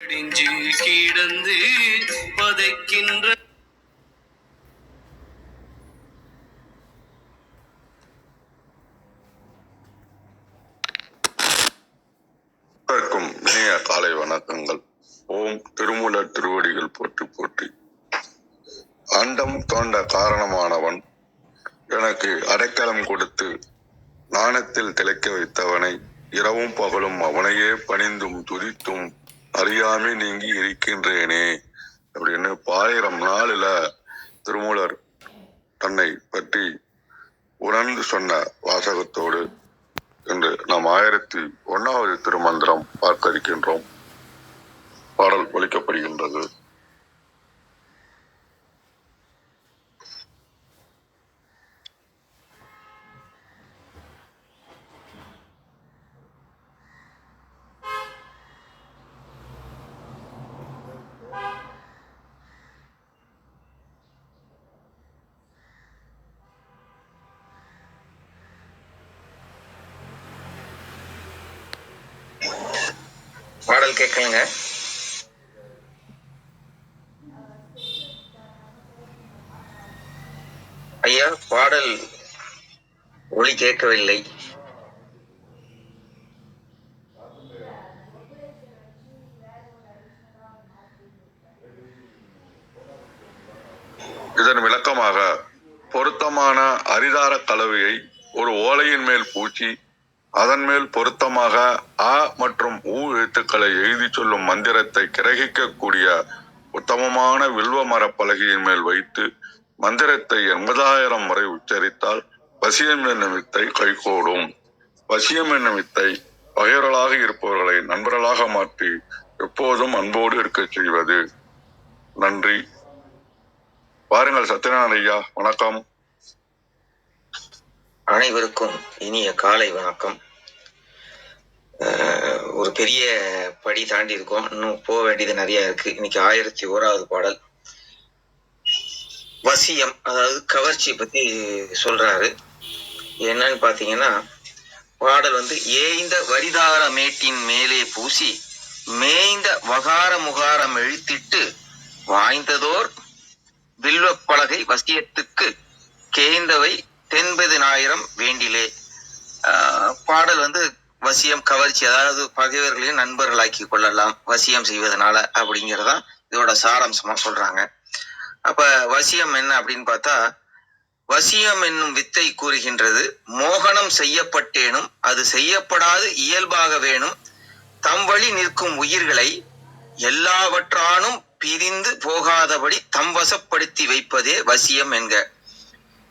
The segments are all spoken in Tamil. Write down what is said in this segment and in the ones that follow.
கிடந்து பதைக்கின்ற அனைவருக்கும் இனிய காலை வணக்கங்கள் ஓம் திருமூல திருவடிகள் போற்றி போற்றி அண்டம் தோண்ட காரணமானவன் எனக்கு அடைக்கலம் கொடுத்து நாணத்தில் திளைக்க வைத்தவனை இரவும் பகலும் அவனையே பணிந்தும் துதித்தும் அறியாமை நீங்கி இருக்கின்றேனே அப்படின்னு பாயிரம் நாளில் திருமூலர் தன்னை பற்றி உணர்ந்து சொன்ன வாசகத்தோடு என்று நாம் ஆயிரத்தி ஒன்னாவது திருமந்திரம் பார்க்க இருக்கின்றோம் பாடல் ஒழிக்கப்படுகின்றது பாடல் கேட்கலங்க. ஐயா பாடல் ஒளி கேட்கவில்லை. இதன் விளக்கமாக பொருத்தமான அரிதார கலவையை ஒரு ஓலையின் மேல் பூச்சி அதன் மேல் பொருத்தமாக அ மற்றும் ஊ எழுத்துக்களை எழுதி சொல்லும் மந்திரத்தை கிரகிக்கக்கூடிய உத்தமமான வில்வ மரப் பலகையின் மேல் வைத்து மந்திரத்தை எண்பதாயிரம் முறை உச்சரித்தால் வசியம் என்னும் வித்தை கைகூடும். வசியம் என்னும் வித்தை பகைவர்களாக இருப்பவர்களை நண்பர்களாக மாற்றி எப்போதும் அன்போடு இருக்கச் செய்வது. நன்றி. பாருங்கள் சத்யநாராயண ஐயா வணக்கம். அனைவருக்கும் இனிய காலை வணக்கம். ஒரு பெரிய படி தாண்டி இருக்கோம். இன்னும் போக வேண்டியது நிறைய இருக்கு. இன்னைக்கு ஆயிரத்தி ஓராவது பாடல். வசியம் அதாவது கவர்ச்சி பத்தி சொல்றாரு. என்னன்னு பாத்தீங்கன்னா பாடல் வந்து ஏய்ந்த வரிதார மேட்டின் மேலே பூசி மேய்ந்த வகார முகாரம் எழுத்திட்டு வாய்ந்ததோர் வில்வ பலகை வசியத்துக்கு கேய்ந்தவை தென்பதினாயிரம் வேண்டிலே. ஆஹ் பாடல் வந்து வசியம் கவர்ச்சி அதாவது பகைவர்களையும் நண்பர்களாக்கி கொள்ளலாம் வசியம் செய்வதனால அப்படிங்கிறதா இதோட சாராம்சமா சொல்றாங்க. அப்ப வசியம் என்ன அப்படின்னு பார்த்தா வசியம் என்னும் வித்தை கூறுகின்றது மோகனம் செய்யப்பட்டேனும் அது செய்யப்படாது இயல்பாக வேணும் தம் வழி நிற்கும் உயிர்களை எல்லாவற்றானும் பிரிந்து போகாதபடி தம் வசப்படுத்தி வைப்பதே வசியம் என்க.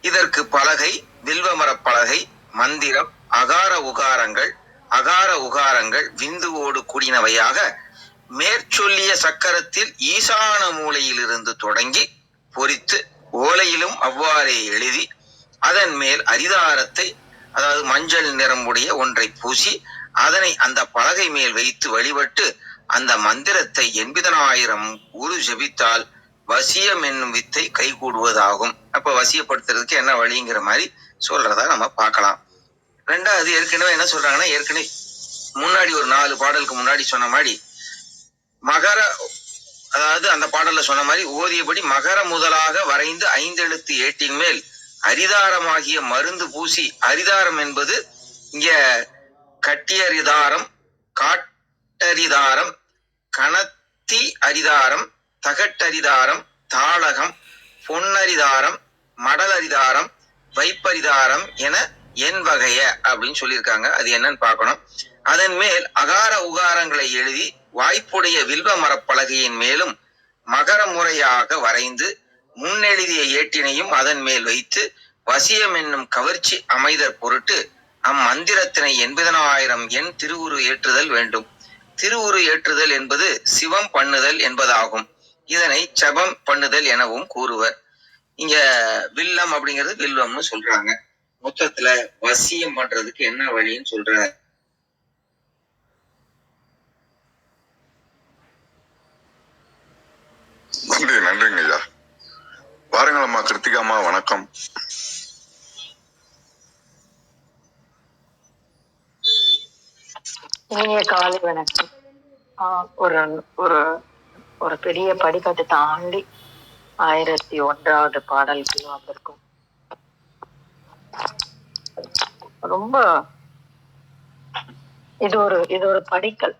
இதற்கு பலகை வில்வமரப் பலகை மந்திரம் அகார உகாரங்கள் அகார உகாரங்கள் விந்துவோடு கூடினவையாக மேற்சொல்லிய சக்கரத்தில் ஈசான மூலையிலிருந்து தொடங்கி பொறித்து ஓலையிலும் அவ்வாறே எழுதி அதன் மேல் அரிதாரத்தை அதாவது மஞ்சள் நிறமுடைய ஒன்றை பூசி அதனை அந்த பலகை மேல் வைத்து வழிபட்டு அந்த மந்திரத்தை எண்பதனாயிரம் உரு ஜெபித்தால் வசியம் என்னும் வித்தை கைகூடுவதாகும். அப்ப வசியப்படுத்துறதுக்கு என்ன வழிங்கிற மாதிரி சொல்றதா நம்ம பார்க்கலாம். ரெண்டாவது ஏற்கனவே என்ன சொல்றாங்கன்னா ஏற்கனவே முன்னாடி ஒரு நாலு பாடலுக்கு முன்னாடி சொன்ன மாதிரி மகர அதாவது அந்த பாடல்ல சொன்ன மாதிரி ஓதியபடி மகர முதலாக வரைந்து ஐந்தெழுத்து ஏட்டின் மேல் அரிதாரமாகிய மருந்து பூசி அரிதாரம் என்பது இங்க கட்டியரிதாரம் காட்டரிதாரம் கணத்தி அரிதாரம் தகட்டரிதாரம் தாளகம் பொன்னரிதாரம் மடலரிதாரம் வைப்பரிதாரம் என என் வகைய அப்படின்னு சொல்லியிருக்காங்க. அது என்னன்னு பார்க்கணும். அதன் மேல் அகார உகாரங்களை எழுதி வாய்ப்புடைய வில்வ மரப்பலகையின் மேலும் மகர முறையாக வரைந்து முன்னெழுதிய ஏட்டினையும் அதன் மேல் வைத்து வசியம் என்னும் கவர்ச்சி அமைதற் பொருட்டு அம்மந்திரத்தினை எண்பதனாயிரம் எண் திருவுரு ஏற்றுதல் வேண்டும். திருவுரு ஏற்றுதல் என்பது சிவம் பண்ணுதல் என்பதாகும். இதனை சபம் பண்ணுதல் எனவும் கூறுவர். இங்க வில்லம் அப்படிங்கிறது வில்வம்னு சொல்றாங்க. மொத்தத்துல வசியம் பண்றதுக்கு என்ன வழின்னு சொல்ற நன்றி நன்றிங்க ஐயா. பாருங்கள் அம்மா கிருத்திகாம்மா வணக்கம். இனிய காலை வணக்கம். ஆஹ் ஒரு ஒரு ஒரு பெரிய படிக்கட்டு தாண்டி ஆயிரத்தி ஒன்றாவது பாடலுக்கு வந்திருக்கும் ரொம்ப இது ஒரு இது ஒரு படிக்கல்.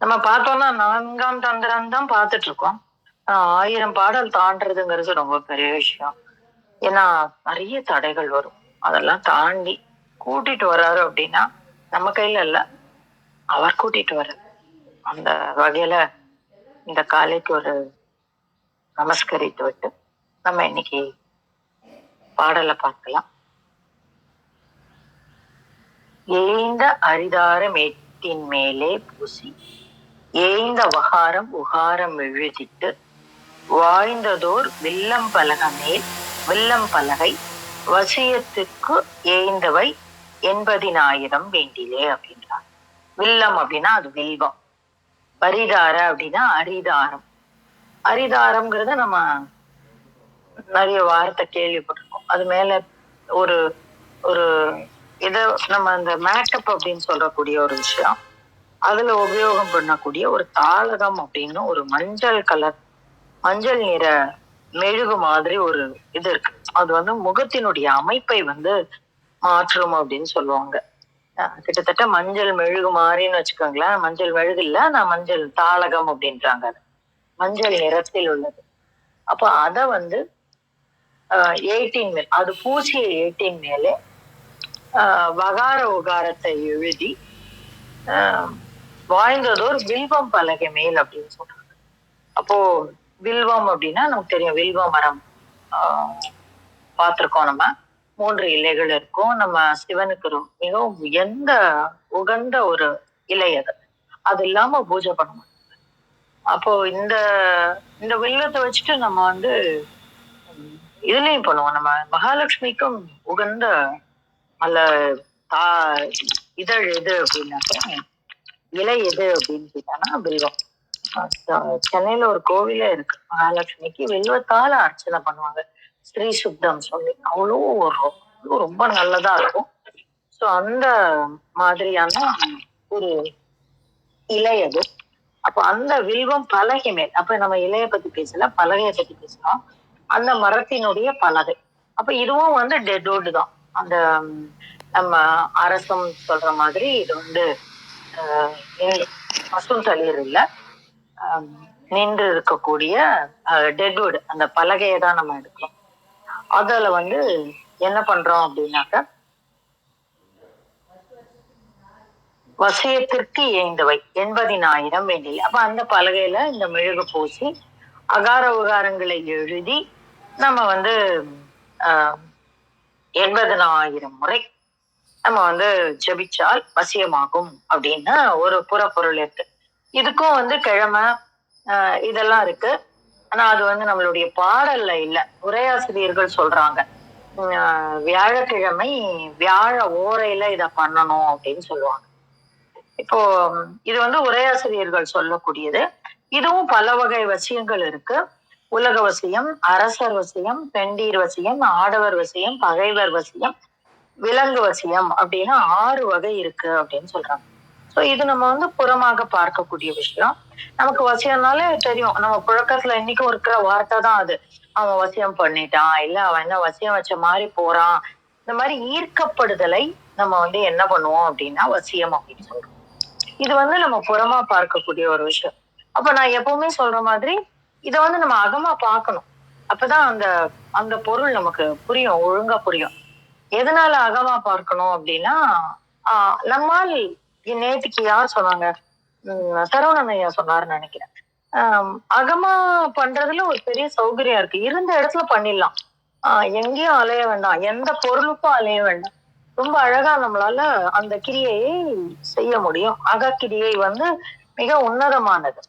நம்ம பார்த்தோம்னா நான்காம் தந்திரம் தான் பார்த்துட்டு இருக்கோம் ஆயிரம் பாடல் தாண்டறதுங்கிறது ரொம்ப பெரிய விஷயம். ஏன்னா நிறைய தடைகள் வரும். அதெல்லாம் தாண்டி கூட்டிட்டு வர்றாரு அப்படின்னா நம்ம கையில இல்ல. அவர் கூட்டிட்டு வர்றாரு. அந்த வகையில இந்த காலைக்கு ஒரு நமஸ்கரித்து விட்டு நம்ம இன்னைக்கு பாடலை பார்க்கலாம். ஏய்ந்த அரிதார மேட்டின் மேலே பூசி ஏய்ந்த வகாரம் உகாரம் எழுதிட்டு வாய்ந்ததோர் வில்லம் பலக மேல் வில்லம் பலகை வசியத்துக்கு ஏய்ந்தவை எண்பதினாயிரம் வேண்டிலே அப்படின்றார். வில்லம் அப்படின்னா அது வில்வம். பரிதார அப்படின்னா அரிதாரம். அரிதாரம்ங்கிறத நம்ம நிறைய வார்த்தை கேள்விப்பட்டிருக்கோம். அது மேல ஒரு ஒரு இதை நம்ம அந்த மேக்கப் அப்படின்னு சொல்லக்கூடிய ஒரு விஷயம் அதுல உபயோகம் பண்ணக்கூடிய ஒரு தாளகம் அப்படின்னு ஒரு மஞ்சள் கலர் மஞ்சள் நிற மெழுகு மாதிரி ஒரு இது இருக்கு. அது வந்து முகத்தினுடைய அமைப்பை வந்து மாற்றும் அப்படின்னு சொல்லுவாங்க. கிட்டத்தட்ட மஞ்சள் மெழுகு மாதிரின்னு வச்சுக்கோங்களேன். மஞ்சள் மெழுகு இல்ல நான் மஞ்சள் தாளகம் அப்படின்றாங்க அது. மஞ்சள் நிறத்தில் உள்ளது. அப்போ அதை வந்து எயிட்டீன் மேல் அது பூசிய எயிட்டீன் மேலே வகார உகாரத்தை எழுதி வாழ்ந்ததோர் வாய்ந்ததோர் வில்வம் பலகை மேல் அப்படின்னு சொல்றாங்க அப்போ வில்வம் அப்படின்னா நமக்கு தெரியும் வில்வ மரம் பார்த்துருக்கோம் நம்ம. மூன்று இலைகள் இருக்கும். நம்ம சிவனுக்கு மிகவும் உயர்ந்த உகந்த ஒரு இலை அது. அது இல்லாம பூஜை பண்ணுவோம் அப்போ இந்த இந்த வில்வத்தை வச்சுட்டு நம்ம வந்து இதுலயும் பண்ணுவோம். நம்ம மகாலட்சுமிக்கும் உகந்த அல்ல தா இதழ் எது அப்படின்னாக்கா இலை எது அப்படின்னு கேட்டானா வில்வம். சென்னையில ஒரு கோவிலே இருக்கு மகாலட்சுமிக்கு வில்வத்தால அர்ச்சனை பண்ணுவாங்க. ஸ்ரீ சுத்தம் சொல்லி. அவ்வளோ ஒரு அவ்வளோ ரொம்ப நல்லதா இருக்கும். ஸோ அந்த மாதிரியான ஒரு இலை அது. அப்போ அந்த வில்வம் பலகை மேல் அப்ப நம்ம இலைய பத்தி பேசல பலகையை பத்தி பேசலாம். அந்த மரத்தினுடைய பலகை. அப்ப இதுவும் வந்து டெட்வுட் தான். அந்த நம்ம அரசம் சொல்ற மாதிரி இது வந்து மசூம் தளிர் இல்ல. நின்று இருக்கக்கூடிய டெட்வுட் அந்த பலகையை தான் நம்ம எடுக்கிறோம். அதில் வந்து என்ன பண்றோம் அப்படின்னாக்க வசியத்திற்கு இயைந்தவை எண்பதினாயிரம் வேண்டிய அப்ப அந்த பலகையில இந்த மெழுகு பூசி அகார உகாரங்களை எழுதி நம்ம வந்து ஆஹ், எண்பதனாயிரம் முறை நம்ம வந்து ஜெபிச்சால் வசியமாகும் அப்படின்னு ஒரு புறப்பொருள் இருக்கு. இதுக்கும் வந்து கிழமை ஆஹ், இதெல்லாம் இருக்கு. ஆனா அது வந்து நம்மளுடைய பாடல்ல இல்ல. உரையாசிரியர்கள் சொல்றாங்க. வியாழக்கிழமை வியாழ ஓரையில இத பண்ணணும் அப்படின்னு சொல்லுவாங்க. இப்போ இது வந்து உரையாசிரியர்கள் சொல்லக்கூடியது. இதுவும் பல வகை வசியங்கள் இருக்கு. உலக வசியம் அரசர் வசியம் பெண்டீர் வசியம் ஆடவர் வசியம் பகைவர் வசியம் விலங்கு வசியம் அப்படின்னு ஆறு வகை இருக்கு அப்படின்னு சொல்றாங்க. ஸோ இது நம்ம வந்து புறமாக பார்க்கக்கூடிய விஷயம். நமக்கு வசியம்னாலே தெரியும். நம்ம புழக்கத்துல இன்னைக்கும் இருக்கிற வார்த்தை தான் அது. அவன் வசியம் பண்ணிட்டான். இல்ல அவன் என்ன வசியம் வச்ச மாதிரி போறான். இந்த மாதிரி ஈர்க்கப்படுதலை நம்ம வந்து என்ன பண்ணுவோம் அப்படின்னா வசியம் அப்படின்னு சொல்றோம். இது வந்து நம்ம புறமா பார்க்கக்கூடிய ஒரு விஷயம். அப்ப நான் எப்பவுமே சொல்ற மாதிரி இதை வந்து நம்ம அகமா பார்க்கணும் அப்பதான் அந்த அந்த பொருள் நமக்கு புரியும் ஒழுங்கா புரியும். எதனால அகமா பார்க்கணும் அப்படின்னா ஆஹ் நம்மால் நேற்றுக்கு யார் சொன்னாங்க? உம் சரவணன் ஐயா சொன்னாருன்னு நினைக்கிறேன். ஆஹ் அகமா பண்றதுல ஒரு பெரிய சௌகரியம் இருக்கு. இருந்த இடத்துல பண்ணிடலாம். ஆஹ் எங்கேயும் அலைய வேண்டாம். எந்த பொருளுக்கும் அலைய வேண்டாம். ரொம்ப அழகா நம்மளால அந்த கிரியையை செய்ய முடியும். அகக்கிரியை வந்து மிக உன்னதமானது.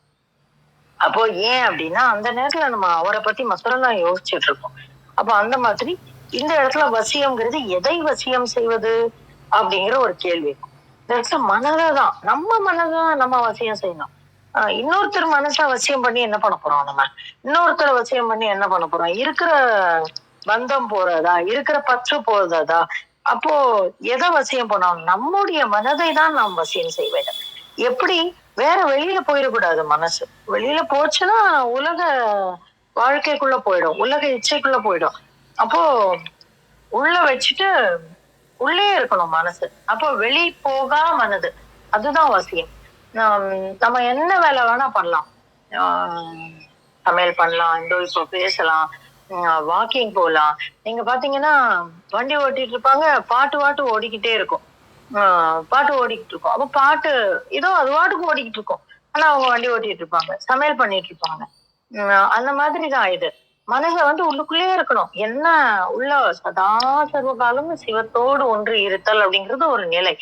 அப்போ ஏன் அப்படின்னா அந்த நேரத்துல நம்ம அவரை பத்தி மாத்திரம் தான் யோசிச்சுட்டு இருக்கோம். அப்போ அந்த மாதிரி இந்த இடத்துல வசியம்ங்கிறது எதை வசியம் செய்வது அப்படிங்கிற ஒரு கேள்வி. இந்த இடத்துல மனதை தான் நம்ம மனதை தான் நம்ம வசியம் செய்யணும். ஆஹ் இன்னொருத்தர் மனசை வசியம் பண்ணி என்ன பண்ண போறோம் நம்ம? இன்னொருத்தரை வசியம் பண்ணி என்ன பண்ண போறோம்? இருக்கிற பந்தம் போறதா? இருக்கிற பற்று போறதா? அப்போ எதை வசியம் பண்ணோம் நம்முடைய மனதை தான் நாம் வசியம் செய்வேன் எப்படி? வேற வெளியில போயிடக்கூடாது மனசு. வெளியில போச்சுன்னா உலக வாழ்க்கைக்குள்ள போயிடும். உலக இச்சைக்குள்ள போயிடும். அப்போ உள்ள வச்சுட்டு உள்ளே இருக்கணும் மனசு. அப்போ வெளி போகா மனது. அதுதான் அவசியம். நம்ம என்ன வேலை வேணா பண்ணலாம். சமையல் பண்ணலாம். இந்த இப்போ பேசலாம். வாக்கிங் போகலாம் நீங்க பாத்தீங்கன்னா வண்டி ஓட்டிட்டு இருப்பாங்க. பாட்டு பாட்டு ஓடிக்கிட்டே இருக்கும். பாட்டு ஓடிக்கிட்டு இருக்கும் அப்ப பாட்டு ஏதோ அது பாட்டுக்கு ஓடிக்கிட்டு இருக்கும் ஆனா அவங்க வண்டி ஓட்டிட்டு இருப்பாங்க. சமையல் பண்ணிட்டு இருப்பாங்க. உம் அந்த மாதிரி தான் இது. மனச வந்து உள்ளுக்குள்ளேயே இருக்கணும். என்ன உள்ள சதா சர்வ காலமும் சிவத்தோடு ஒன்று இருத்தல் அப்படிங்கிறது ஒரு நிலை.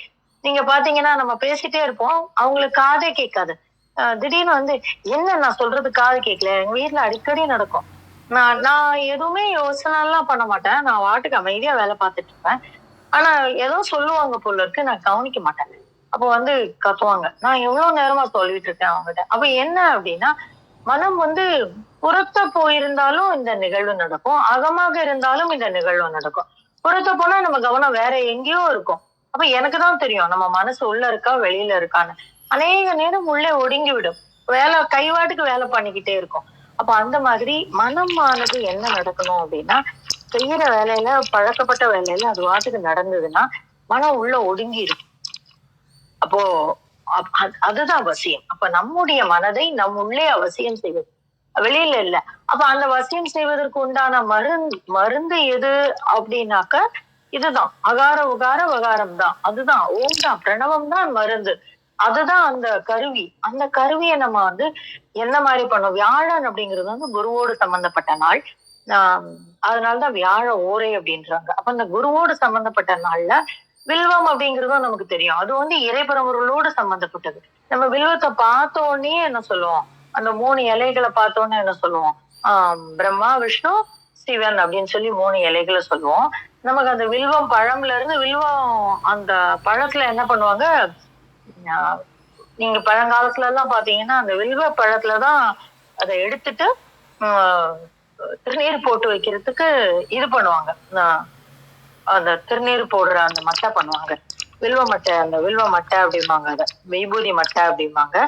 நீங்க பாத்தீங்கன்னா நம்ம பேசிட்டே இருப்போம். அவங்களுக்கு காதே கேட்காது. ஆஹ் திடீர்னு வந்து என்ன நான் சொல்றது காது கேட்கல? எங்க வீட்ல அடிக்கடி நடக்கும். நான் நான் எதுவுமே யோசனை எல்லாம் பண்ண மாட்டேன். நான் வாட்டுக்கு அமைதியா வேலை பார்த்துட்டு இருப்பேன். ஆனா ஏதோ சொல்லுவாங்க போல இருக்கு. நான் கவனிக்க மாட்டேன். அப்போ வந்து கத்துவாங்க. நான் எவ்வளவு நேரமா சொல்லிட்டு இருக்கேன் அவங்ககிட்ட. அப்ப என்ன அப்படின்னா மனம் வந்து புறத்த போயிருந்தாலும் இந்த நிகழ்வு நடக்கும். அகமாக இருந்தாலும் இந்த நிகழ்வு நடக்கும். புறத்த போனா நம்ம கவனம் வேற எங்கேயோ இருக்கும். அப்ப எனக்கு தான் தெரியும் நம்ம மனசு உள்ள இருக்கா வெளியில இருக்கான்னு. அநேக நேரம் உள்ளே ஒடுங்கி விடும் வேலை கைவாட்டுக்கு வேலை பண்ணிக்கிட்டே இருக்கும். அப்ப அந்த மாதிரி மனமானது என்ன நடக்கணும் அப்படின்னா செய்யற வேலையில பழக்கப்பட்ட வேலையில அது வாட்டுக்கு நடந்ததுன்னா மனம் உள்ள ஒடுங்கி இருக்கும் அப்போ அப்- அதுதான் அவசியம். அப்ப நம்முடைய மனதை நம் உள்ளே அவசியம் செய்வது. வெளியில இல்ல. அப்ப அந்த வசியம் செய்வதற்கு உண்டான மருந்து மருந்து எது அப்படின்னாக்க இதுதான். அகார உகார வகாரம் தான். அதுதான். ஓம் தான். பிரணவம் தான் மருந்து. அதுதான் அந்த கருவி. அந்த கருவியை நம்ம வந்து என்ன மாதிரி பண்ணோம்? வியாழன் அப்படிங்கிறது வந்து குருவோடு சம்பந்தப்பட்ட நாள். அதனாலதான் வியாழ ஓரை அப்படின்றாங்க. அப்ப அந்த குருவோடு சம்பந்தப்பட்ட நாள்ல வில்வம் அப்படிங்கிறதும் நமக்கு தெரியும். அது வந்து இறைபரம்பொருளோடு சம்பந்தப்பட்டது. நம்ம வில்வத்தை பார்த்த உடனே என்ன சொல்லுவோம்? அந்த மூணு இலைகளை பார்த்த உடனே என்ன சொல்லுவோம்? ஆஹ் பிரம்மா விஷ்ணு சிவன் அப்படின்னு சொல்லி மூணு இலைகளை சொல்லுவோம். நமக்கு அந்த வில்வம் பழம்ல இருந்து வில்வம் அந்த பழத்துல என்ன பண்ணுவாங்க? ஆஹ் நீங்க பழங்காலத்துல எல்லாம் பாத்தீங்கன்னா அந்த வில்வ பழத்துலதான் அதை எடுத்துட்டு திருநீர் போட்டு வைக்கிறதுக்கு இது பண்ணுவாங்க. அந்த திருநீர் போடுற அந்த மட்டை பண்ணுவாங்க. வில்வ மட்டை அந்த வில்வ மட்டை அப்படிம்பாங்க அதை. விபூதி மட்டை அப்படிம்பாங்க.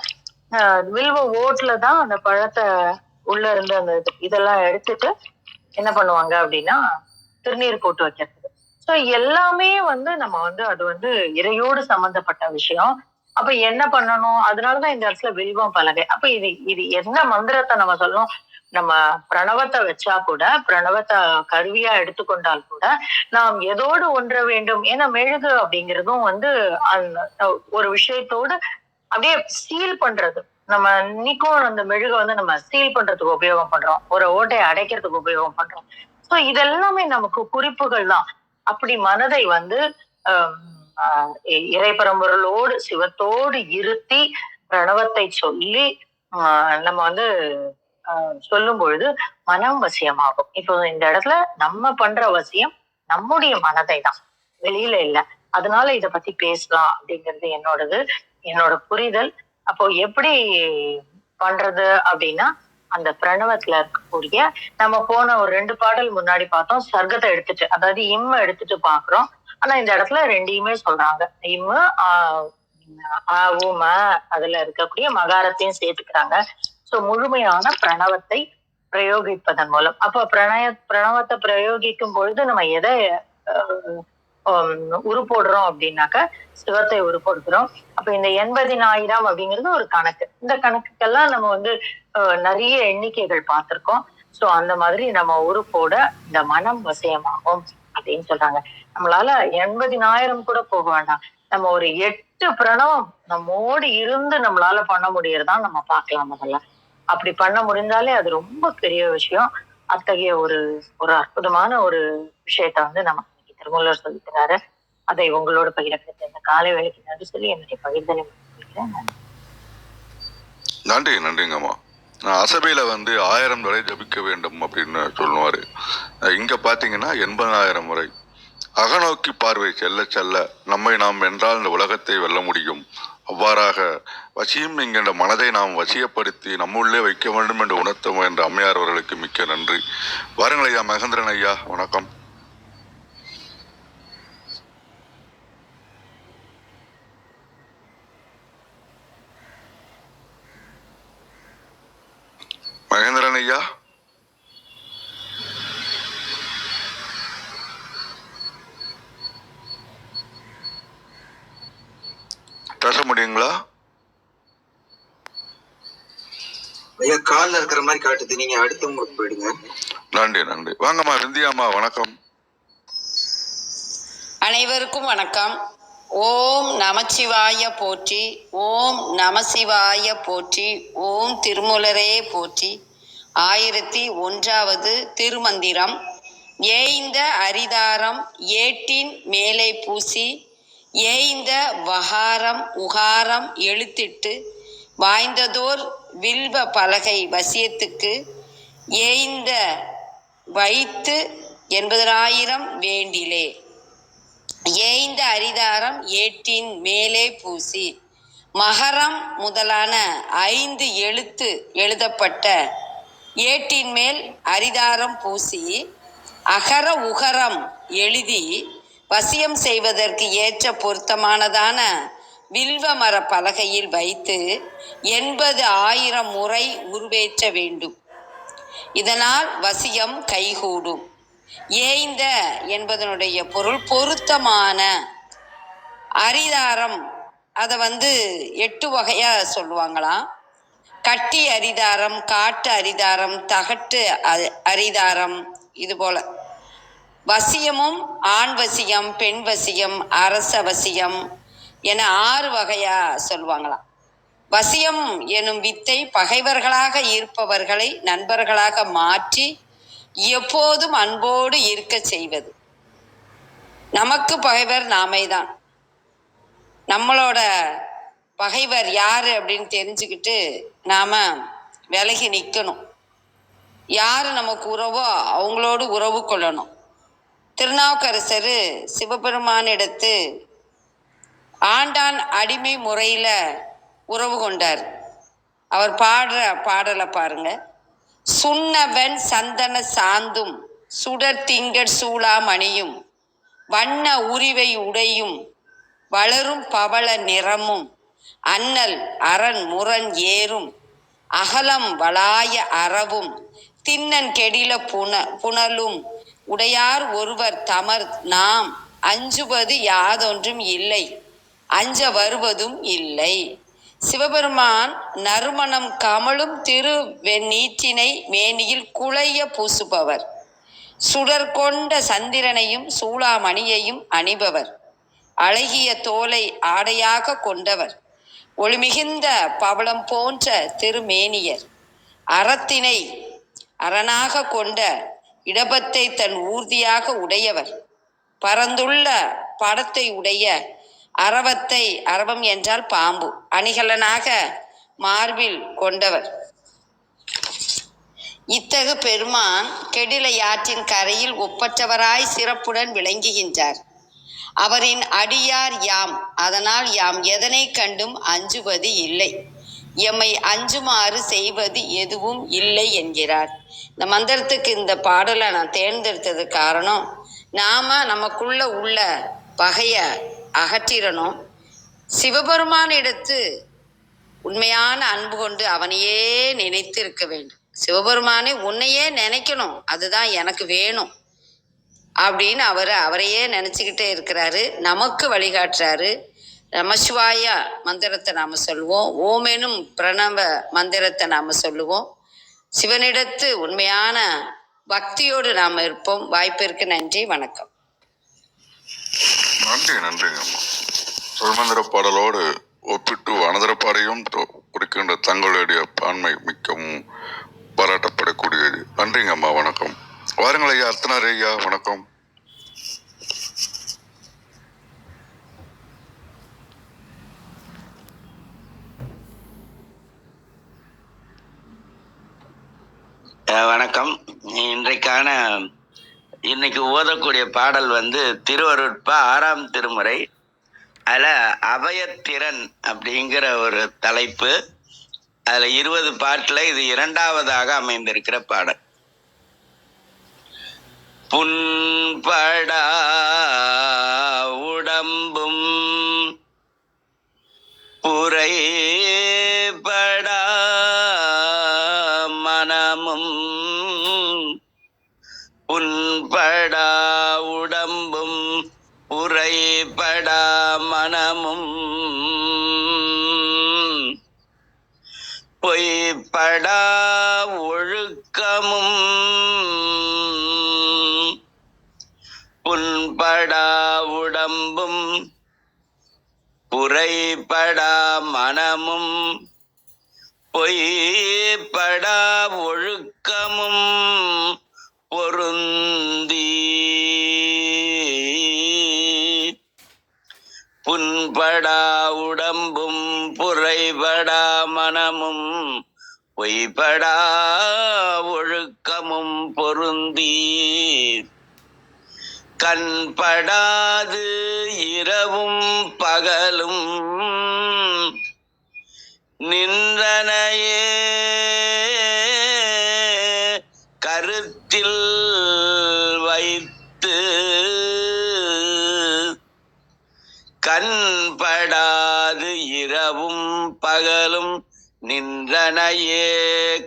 ஆஹ் வில்வ ஓட்டுல தான் அந்த பழத்தை உள்ள இருந்து அந்த இது- இதெல்லாம் எடுத்துட்டு என்ன பண்ணுவாங்க அப்படின்னா திருநீர் போட்டு வைக்கிறதுக்கு ஸோ எல்லாமே வந்து நம்ம வந்து அது வந்து இறையோடு சம்பந்தப்பட்ட விஷயம். அப்ப என்ன பண்ணணும்? அதனாலதான் இந்த இடத்துல வில்வம் பலகை. அப்ப இது இது என்ன மந்திரத்தை நம்ம சொல்லணும்? நம்ம பிரணவத்தை வச்சா கூட பிரணவத்தை கருவியா எடுத்துக்கொண்டால் கூட நாம் எதோடு ஒன்ற வேண்டும். ஏன்னா மெழுகு அப்படிங்கிறதும் வந்து அந்த ஒரு விஷயத்தோடு அப்படியே சீல் பண்றது. நம்ம இன்னைக்கும் அந்த மெழுகை வந்து நம்ம சீல் பண்றதுக்கு உபயோகம் பண்றோம். ஒரு ஓட்டையை அடைக்கிறதுக்கு உபயோகம் பண்றோம். ஸோ இதெல்லாமே நமக்கு குறிப்புகள் தான் அப்படி மனதை வந்து ஆஹ் ஆஹ் இறைபரம்பொருளோடு சிவத்தோடு இருத்தி பிரணவத்தை சொல்லி ஆஹ் நம்ம வந்து ஆஹ் சொல்லும் பொழுது மனம் வசியமாகும். இப்போ இந்த இடத்துல நம்ம பண்ற வசியம் நம்முடைய மனதை தான். வெளியில இல்ல. அதனால இத பத்தி பேசலாம் அப்படிங்கிறது என்னோடது என்னோட புரிதல். அப்போ எப்படி பண்றது அப்படின்னா அந்த பிரணவத்துல இருக்கக்கூடிய நம்ம போன ஒரு ரெண்டு பாடல் முன்னாடி பார்த்தோம் சர்க்கத்தை எடுத்துட்டு அதாவது இம்ம எடுத்துட்டு பாக்குறோம் ஆனா இந்த இடத்துல ரெண்டையுமே சொல்றாங்க. இம்மு ஆஹ் அதுல இருக்கக்கூடிய மகாரத்தையும் சேர்த்துக்கிறாங்க. சோ முழுமையான பிரணவத்தை பிரயோகிப்பதன் மூலம். அப்ப பிரணய பிரணவத்தை பிரயோகிக்கும் பொழுது நம்ம எதை அஹ், உருப்போடுறோம் அப்படின்னாக்க சிவத்தை உருப்படுத்துறோம் அப்ப இந்த எண்பதினாயிரம் அப்படிங்கிறது ஒரு கணக்கு. இந்த கணக்குக்கெல்லாம் நம்ம வந்து நிறைய எண்ணிக்கைகள் பார்த்திருக்கோம். சோ அந்த மாதிரி நம்ம உருப்போட இந்த மனம் வசியமாகும். அப்படின்னு சொல்றாங்க. நம்மளால எண்பதினாயிரம் கூட போக வேண்டாம். நம்ம ஒரு எட்டு பிரணவம் நம்மோடு இருந்து நம்மளால பண்ண முடியறதான் நம்ம பார்க்கலாம் முதல்ல. அப்படி பண்ண முடிந்தாலே அது ரொம்ப பெரிய விஷயம். அத்தகைய ஒரு ஒரு அற்புதமான ஒரு விஷயத்த வந்து நமக்கு திருமூலர் சொல்லிக்கிறாரு அதை உங்களோட பகிரப்பட்ட இந்த காலை வேலைக்கு நன்றி சொல்லி என்னுடைய பகிர்தலை நன்றி. நன்றிங்கம்மா அசபையில் வந்து ஆயிரம் வரை ஜபிக்க வேண்டும் அப்படின்னு சொல்லுவார். இங்கே பார்த்தீங்கன்னா எண்பதாயிரம் முறை அகநோக்கி பார்வை செல்ல செல்ல நம்மை நாம் வென்றால் இந்த உலகத்தை வெல்ல முடியும். அவ்வாறாக வசியம் என்கின்ற மனதை நாம் வசியப்படுத்தி நம்முள்ளே வைக்க வேண்டும் என்று உணர்த்த முயன்ற அம்மையார் அவர்களுக்கு மிக்க நன்றி. வாருங்கள் ஐயா மகேந்திரன் ஐயா வணக்கம். சொல்லுங்க ஐயா? பேச முடியுங்களா? ஐயா கால்ல இருக்கிற மாதிரி காட்டுது. நீங்க அடுத்த முறை போயிடுங்க. நன்றி நன்றி. வாங்கம்மா விந்தியாம்மா வணக்கம். அனைவருக்கும் வணக்கம். ஓம் நமச்சிவாய போற்றி ஓம் நமசிவாய போற்றி ஓம் திருமுலரே போற்றி. ஆயிரத்தி ஒன்றாவது திருமந்திரம். ஏய்ந்த அரிதாரம் ஏட்டின் மேலே பூசி ஏய்ந்த வகாரம் உகாரம் எழுத்திட்டு வாய்ந்ததோர் வில்வ பலகை வசியத்துக்கு ஏய்ந்த வைத்து எண்பதாயிரம் வேண்டிலே. ஏய்ந்த அரிதாரம் ஏட்டின் மேலே பூசி மகரம் முதலான ஐந்து எழுத்து எழுதப்பட்ட ஏட்டின் மேல் அரிதாரம் பூசி அகர உகரம் எழுதி வசியம் செய்வதற்கு ஏற்ற பொருத்தமானதான வில்வ மர பலகையில் வைத்து எண்பது ஆயிரம் முறை உருவேற்ற வேண்டும். இதனால் வசியம் கைகூடும். ஏய்ந்த என்பதனுடைய பொருள் பொருத்தமான அரிதாரம். அதை வந்து எட்டு வகையா சொல்லுவாங்களாம். கட்டி அரிதாரம் காட்டு அரிதாரம் தகட்டு அ- அரிதாரம் இது போல. வசியமும் ஆண் வசியம் பெண் வசியம் அரச வசியம் என ஆறு வகையா சொல்லுவாங்களாம். வசியம் எனும் வித்தை பகைவர்களாக இருப்பவர்களை நண்பர்களாக மாற்றி எப்போதும் அன்போடு இருக்க செய்வது. நமக்கு பகைவர் நாமே தான் நம்மளோட பகைவர் யாரு அப்படின்னு தெரிஞ்சுக்கிட்டு நாம விலகி நிற்கணும் யாரு நமக்கு உறவோ அவங்களோடு உறவு கொள்ளணும். திருநாவுக்கரசர் சிவபெருமானிடத்து ஆண்டான் அடிமை முறையில் உறவு கொண்டார். அவர் பாடுற பாடலை பாருங்க. சுண்ணவன் சந்தன சாந்தும் சுடர் திங்கட் சூளாமணியும் வண்ண உரிவை உடையும் வளரும் பவள நிறமும் அண்ணல் அரண் முரண் ஏறும். அகலம் வளாய அறவும். திண்ணன் கெடில புன புனலும். உடையார் ஒருவர் தமர் நாம். அஞ்சுவது யாதொன்றும் இல்லை. அஞ்ச வருவதும் இல்லை. சிவபெருமான் நறுமணம் கமலும் திரு வெண்ணீற்றினை மேனியில் குழைய பூசுபவர். சுடர் கொண்ட சந்திரனையும் சூளாமணியையும் அணிபவர். அழகிய தோலை ஆடையாக கொண்டவர். ஒளிமிகுந்த பவளம் போன்ற திருமேனியர். அறத்தினை அரணாக கொண்ட இடபத்தை தன் ஊர்தியாக உடையவர். பரந்துள்ள படத்தை உடைய அரவத்தை அரவம் என்றால் பாம்பு. அணிகலனாக மார்பில் கொண்டவர். இத்தகு பெருமான் கெடில யாற்றின் கரையில் ஒப்பற்றவராய் சிறப்புடன் விளங்குகின்றார். அவரின் அடியார் யாம். அதனால் யாம் எதனை கண்டும் அஞ்சுவது இல்லை. எம்மை அஞ்சுமாறு செய்வது எதுவும் இல்லை என்கிறார். இந்த மந்திரத்துக்கு இந்த பாடலை நான் தேர்ந்தெடுத்தது காரணம் நாம நமக்குள்ள உள்ள பகைய அகற்றிடணும். சிவபெருமானிடத்து உண்மையான அன்பு கொண்டு அவனையே நினைத்து இருக்க வேண்டும். சிவபெருமானே உன்னையே நினைக்கணும். அதுதான் எனக்கு வேணும். அப்படின்னு அவர் அவரையே நினச்சிக்கிட்டே இருக்கிறாரு. நமக்கு வழிகாட்டுறாரு. நமசிவாய மந்திரத்தை நாம் சொல்லுவோம். ஓமெனும் பிரணவ மந்திரத்தை நாம் சொல்லுவோம். சிவனிடத்து உண்மையான பக்தியோடு நாம் இருப்போம். வாய்ப்பிற்கு நன்றி. வணக்கம். நன்றி நன்றிங்க அம்மா. பாடலோடு ஒப்பிட்டு அனதரப்பாடையும் குறிக்கின்ற தங்களுடைய பான்மை மிக்கவும் பாராட்டப்படக்கூடியது. நன்றிங்க அம்மா. வணக்கம். வாருங்கள் ஐயா அர்த்தனார் ஐயா வணக்கம். வணக்கம். இன்றைக்கான இன்னைக்கு ஓதக்கூடிய பாடல் வந்து திருவருட்பா ஆறாம் திருமுறை அதில் அபயத்திறன் அப்படிங்கிற ஒரு தலைப்பு. அதில் இருபது பாட்டில் இது இரண்டாவதாக அமைந்திருக்கிற பாடல். புண்படா உடம்பும் புரைபடா குறைபடா மனமும் பொய்படா ஒழுக்கமும் பொருந்தி. புண்படா உடம்பும் புரைபடா மனமும் பொய்படா ஒழுக்கமும் பொருந்தீர் கண்படாது இரவும் பகலும். நின்றனையே கருத்தில் வைத்து கண்படாது இரவும் பகலும். நின்றனையே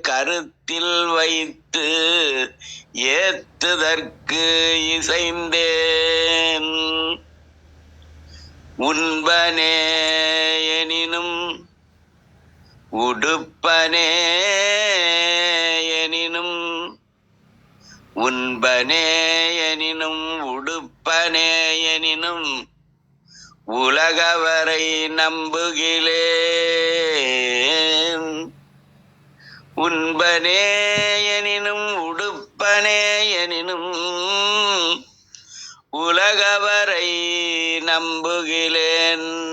கருத்தில் வைத்து ஏத்துதற்கு இசைந்தேன். உண்பனே எனினும் உடுப்பனே எனினும் உண்பனே எனினும் உடுப்பனே எனினும் உலகவரை நம்புகிலேன் உண்பனே எனினும் உடுப்பனே எனினும் உலகவரை நம்புகிலேன்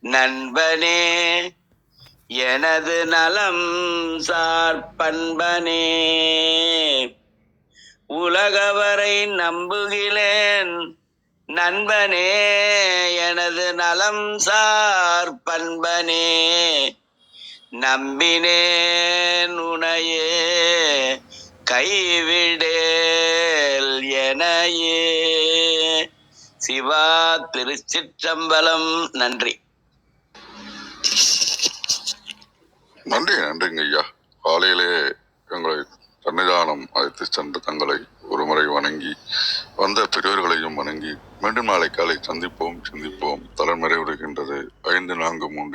நண்பனே எனது நலம் சார் பண்பனே. உலகவரை நம்புகிலேன் நண்பனே எனது நலம் சார் பண்பனே நம்பினேன் உனையே கைவிடேல் எனையே. சிவா திருச்சிற்றம்பலம் நன்றி. நன்றி நன்றிங்க ஐயா. காலையிலே எங்களை சன்னிதானம் அழைத்து சென்று தங்களை ஒருமுறை வணங்கி வந்த பெரியோர்களையும் வணங்கி மீண்டும் நாளை காலை சந்திப்போம் சிந்திப்போம். தலைமுறை விடுகின்றது ஐந்து நான்கு மூன்று